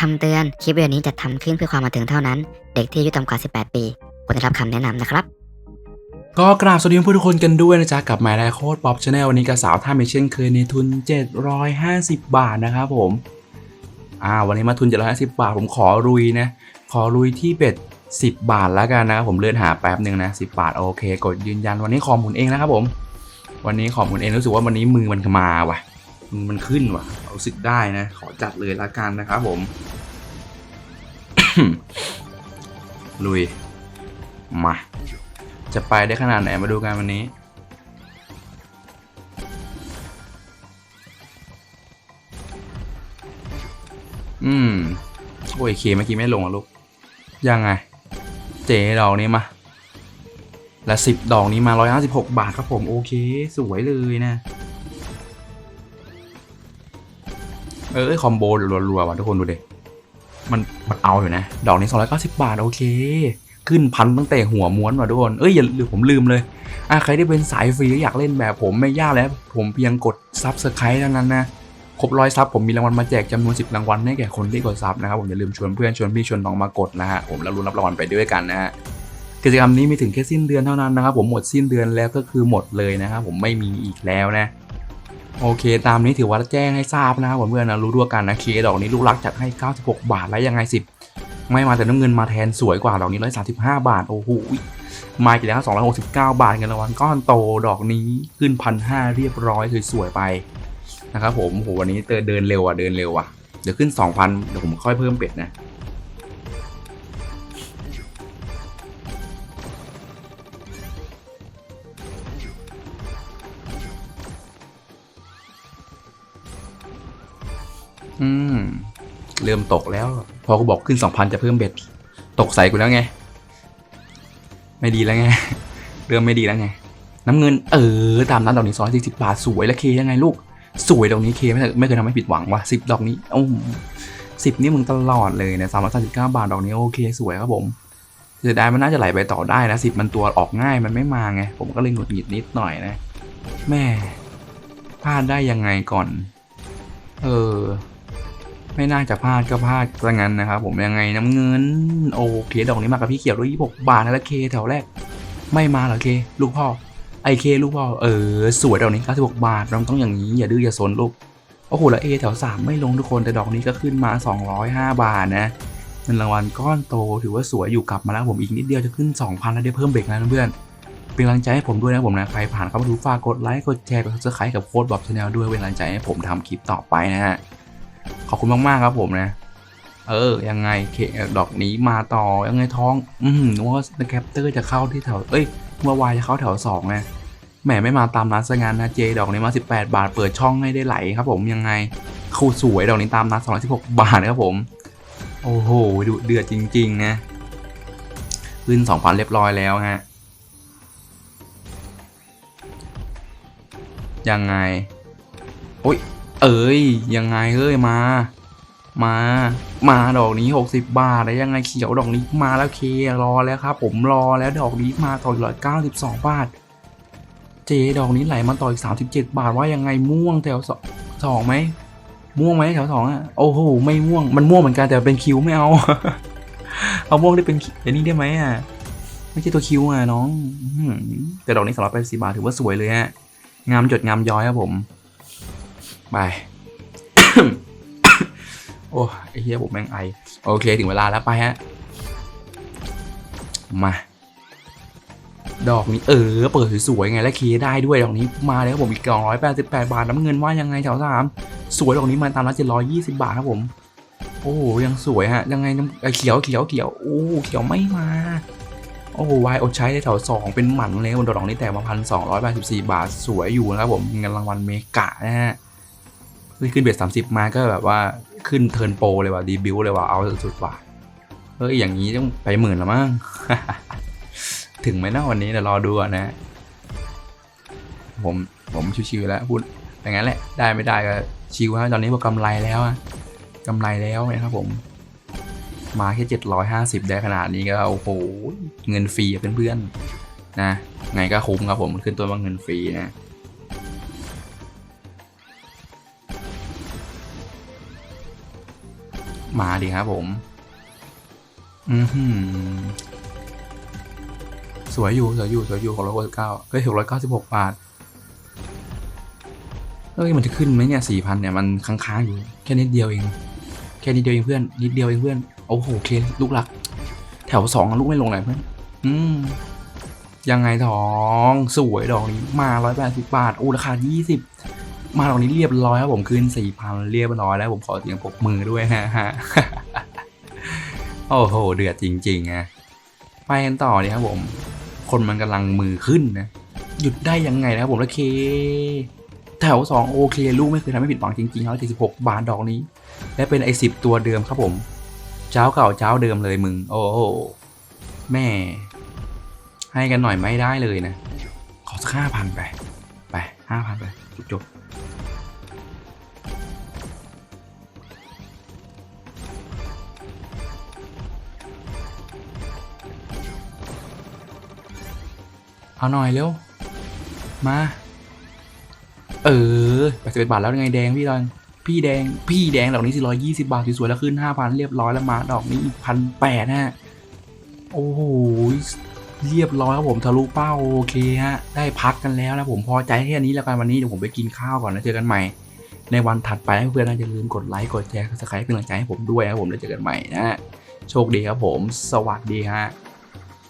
คำเตือน คลิปวิดีโอนี้จะทำขึ้นเพื่อความบันเทิงเท่านั้น เด็กที่อายุต่ำกว่า 18 ปีควรได้รับคำแนะนำนะครับ ก็กราบสวัสดีเพื่อนทุกคนกันด้วยนะจ๊ะ กับหมายไดโคดป๊อปชาแนลวันนี้กับสาวท่าเมเช่นเคยในทุน 750 บาทนะครับผม อ่า วันนี้มาทุน 750 บาท ผมขอรุยนะ ขอรุยที่เบ็ด10 บาทแล้วกันนะครับผมเลื่อนหาแป๊บหนึ่งนะ10 บาทโอเค กดยืนยันวันนี้ขอหมุนเองนะครับผม วันนี้ขอหมุนเองรู้สึกว่าวันนี้มือมันมาว่ะ มันขึ้นว่ะรู้สึกได้นะ ขอจัดเลยละกันนะครับผม ลุย มา จะไปได้ขนาดไหนมาดูกันวันนี้อืม โอ้ยเคเมื่อกี้ไม่ลงอะลูก ยังไง เจดอกนี้มา และสิบดอกนี้มาร้อยห้าสิบหกบาทครับผม โอเค สวยเลยนะ เออคอมโบรัวๆว่ะทุกคนดูดิมันมันเอาอยู่นะ ดอกนี้ 290 บาท โอเค ขึ้นพันตั้งแต่หัวม้วนว่ะทุกคนเอ้ยอย่าลืมผมลืมเลยอะใครที่เป็นสายฟรีอยากเล่นแบบผมไม่ยากแล้ว ผมเพียงกดซับสไครต์เท่านั้นนะครบร้อยซับผมมีรางวัลมาแจกจำนวน 10 รางวัลให้แก่คนที่กดซับนะครับผมอย่าลืมชวนเพื่อนชวนพี่ชวนน้องมากดนะฮะผมแล้วรุ้นรับรางวัลไปด้วยกันนะฮะกิจกรรมนี้มีถึงแค่สิ้นเดือนเท่านั้นนะครับผมหมดสิ้นเดือนแล้วก็คือหมดเลยนะครับผมไม่มีอีกแล้วนะ โอเค ตามนี้ถือว่าแจ้งให้ทราบนะครับผมเพื่อนนะรู้ด้วยกันนะเคดอกนี้ลูกรักจัดให้ 96 บาทแล้วยังไง 10 ไม่มาแต่น้ำเงินมาแทนสวยกว่าดอกนี้ 135 บาท โอ้โหมาอีกแล้ว 269 บาทเงินรางวัลก้อนโตดอกนี้ขึ้นพันห้าเรียบร้อยสวยๆไปนะครับผมโหวันนี้เดินเร็วอะเดินเร็วอะเดี๋ยวขึ้น 2,000เดี๋ยวผมค่อยเพิ่มเป็ดนะ อืม เริ่มตกแล้ว พอกูบอกขึ้น2,000จะเพิ่มเบ็ด ตกใส่กูแล้วไง ไม่ดีแล้วไง เริ่มไม่ดีแล้วไง น้ำเงิน เออ ตามนั้นดอกนี้ซอยสี่สิบบาทสวยแล้วเคยังไงลูก สวยดอกนี้เคไม่เคยไม่เคยทำให้ผิดหวังว่ะสิบดอกนี้โอ้สิบนี่มึงตลอดเลยนะสามร้อยสามสิบเก้าบาทดอกนี้โอเคสวยครับผมเสียดายมันน่าจะไหลไปต่อได้นะสิบมันตัวออกง่ายมันไม่มาไง ผมก็เลยหงุดหงิดนิดหน่อยนะ แม่พลาดได้ยังไงก่อน เออ ไม่น่าจะพลาดก็พลาดซะงั้นนะครับผมยังไงน้ำเงิน โอเคดอกนี้มากับพี่เขียวด้วยยี่หกบาทนะแล้วเคแถวแรก ไม่มาเหรอเค ลูกพ่อไอเคลูกพ่อเออสวยดอกนี้เก้าสิบหกบาทเราต้องอย่างนี้อย่าดื้ออย่าสนลูกโอ้โหแล้วเอแถวสามไม่ลงทุกคนแต่ดอกนี้ก็ขึ้นมา205บาทนะเงินรางวัลก้อนโตถือว่าสวยอยู่กลับมาแล้วผมอีกนิดเดียวจะขึ้น 2,000 แล้วได้เพิ่มเบรกนะเพื่อนเป็นกำลังใจให้ผมด้วยนะผมนะใครผ่านเข้ามาดูฝากกดไลค์กดแชร์กดซับสไครต์กับโค้ดบอบชาแนลด้วยเป็นกำลังใจให้ผมทำคลิปต่อไปนะฮะ ขอบคุณมากๆครับผมนะ เออ ยังไงเคดอกนี้มาต่อยังไงท้อง อืมว่าแคปเตอร์จะเข้าที่แถว เอ้ยเมื่อวายจะเข้าแถวสองไงแหมไม่มาตามนัดซะงั้นนะเจดอกนี้มา 18 บาท เปิดช่องให้ได้ไหลครับ ผมยังไงคู่สวยดอกนี้ตามนัด216 บาทครับผม โอ้โหดุเดือดจริง ๆ นะขึ้น2,000เรียบร้อยแล้วฮะยังไง โอ้ย เอ้ยยังไงเอ้ยมา มา มาดอกนี้ 60 บาทแล้วยังไงเขียวดอกนี้มาแล้วเครอแล้วครับผมรอแล้วดอกนี้มาต่ออีกร้อยเก้าสิบสองบาท เจดอกนี้ไหลมาต่ออีกสามสิบเจ็ดบาทว่ายังไงม่วงแถวสองสองไหมม่วงไหมแถวสองอะโอ้โหไม่ม่วงมันม่วงเหมือนกันแต่เป็นคิวไม่เอาเอาม่วงได้เป็นไอ้นี่ได้ไหมอะไม่ใช่ตัวคิวอะน้องแต่ดอกนี้สำหรับไปสี่บาทถือว่าสวยเลยฮะงามจดงามย้อยครับผม ไป โอ้ไอเหี้ยผมแม่งไอ โอเค ถึงเวลาแล้วไปฮะ มา ดอกนี้เออ เปิดสวยๆไงและเคได้ด้วยดอกนี้มาเลยครับผมอีกกองร้อยแปดสิบแปดบาทน้ำเงินว่ายังไงแถวสามสวยดอกนี้มาตามละเจ็ดร้อยยี่สิบาทครับผม โอ้ยังสวยฮะ ยังไงน้ำเอ่อเขียวเขียวเขียวโอ้เขียวไม่มาโอ้โหวายอดใช้ได้แถวสองเป็นหมันเลยบนดอกนี้แต่มาพันสองร้อยแปดสิบสี่บาทสวยอยู่นะครับผมเงินรางวัลเมกะนะฮะ ขึ้นเบ็ดสามสิบมาก็แบบว่าขึ้นเทิร์นโปรเลยว่ะดีบิวเลยว่ะเอาสุดๆว่ะเฮ้ยอย่างนี้ต้องไปหมื่นละมั้งถึงไหมนะวันนี้เดี๋ยวรอดูก่อนนะ ผมผมชิวๆแล้วพูดอย่างนั้นแหละได้ไม่ได้ก็ชิวฮะตอนนี้พอกำไรแล้วอะกำไรแล้วนะครับผม มาแค่เจ็ดร้อยห้าสิบได้ขนาดนี้ก็โอ้โหเงินฟรีเพื่อนๆนะไงก็คุ้มครับผมขึ้นตัวว่าเงินฟรีนะ มาดิครับผม อือหือสวยอยู่สวยอยู่สวยอยู่หกร้อยหกสิบเก้าเฮ้ยหกร้อยเก้าสิบหกบาทเอ้ยมันจะขึ้นไหมเนี่ยสี่พันเนี่ยมันค้างๆอยู่แค่นิดเดียวเอง แค่นิดเดียวเองเพื่อนนิดเดียวเองเพื่อนโอ้โหเคลูกหลัก แถวสองลูกไม่ลงเลยเพื่อนอืมยังไงทองสวยดอกนี้มาร้อยแปดสิบบาทอู้ราคายี่สิบ มาดอกนี้เรียบร้อยครับผมคืนสี่พันเรียบร้อยแล้วผมขอเสียงปรบมือด้วยฮะฮะโอ้โหเดือดจริงๆนะไปกันต่อดีครับผม คนมันกำลังมือขึ้นนะหยุดได้ยังไงนะครับผมแล้วเคแถวสองโอเคลูกไม่เคยทำให้ผิดหวังจริงๆร้อยเจ็ดสิบหกบาทดอกนี้ และเป็นไอสิบตัวเดิมครับผมเจ้าเก่าเจ้าเดิมเลยมึง โอ้โหแม่ ให้กันหน่อยไม่ได้เลยนะ ขอสักห้าพันไป ไปห้าพันไปจบ เอาหน่อยเร็ว มา เออแปดสิบเอ็ดบาทแล้วยังไงแดงพี่ดอนพี่แดง พี่แดงดอกนี้สี่ร้อยยี่สิบาทสวยๆแล้วขึ้นห้าพันเรียบร้อยแล้วมาดอกนี้อีกพันแปดฮะ โอ้โห เรียบร้อยครับผมทะลุเป้าโอเคฮะ ได้พักกันแล้วนะผมพอใจแค่นี้แล้วกันวันนี้เดี๋ยวผมไปกินข้าวก่อนนะเจอกันใหม่ ในวันถัดไปเพื่อนๆอย่าลืมกดไลค์กดแชร์กดซับสไครป์เป็นกำลังใจให้ผมด้วยครับผมแล้วเจอกันใหม่นะโชคดีครับผม สวัสดีฮะ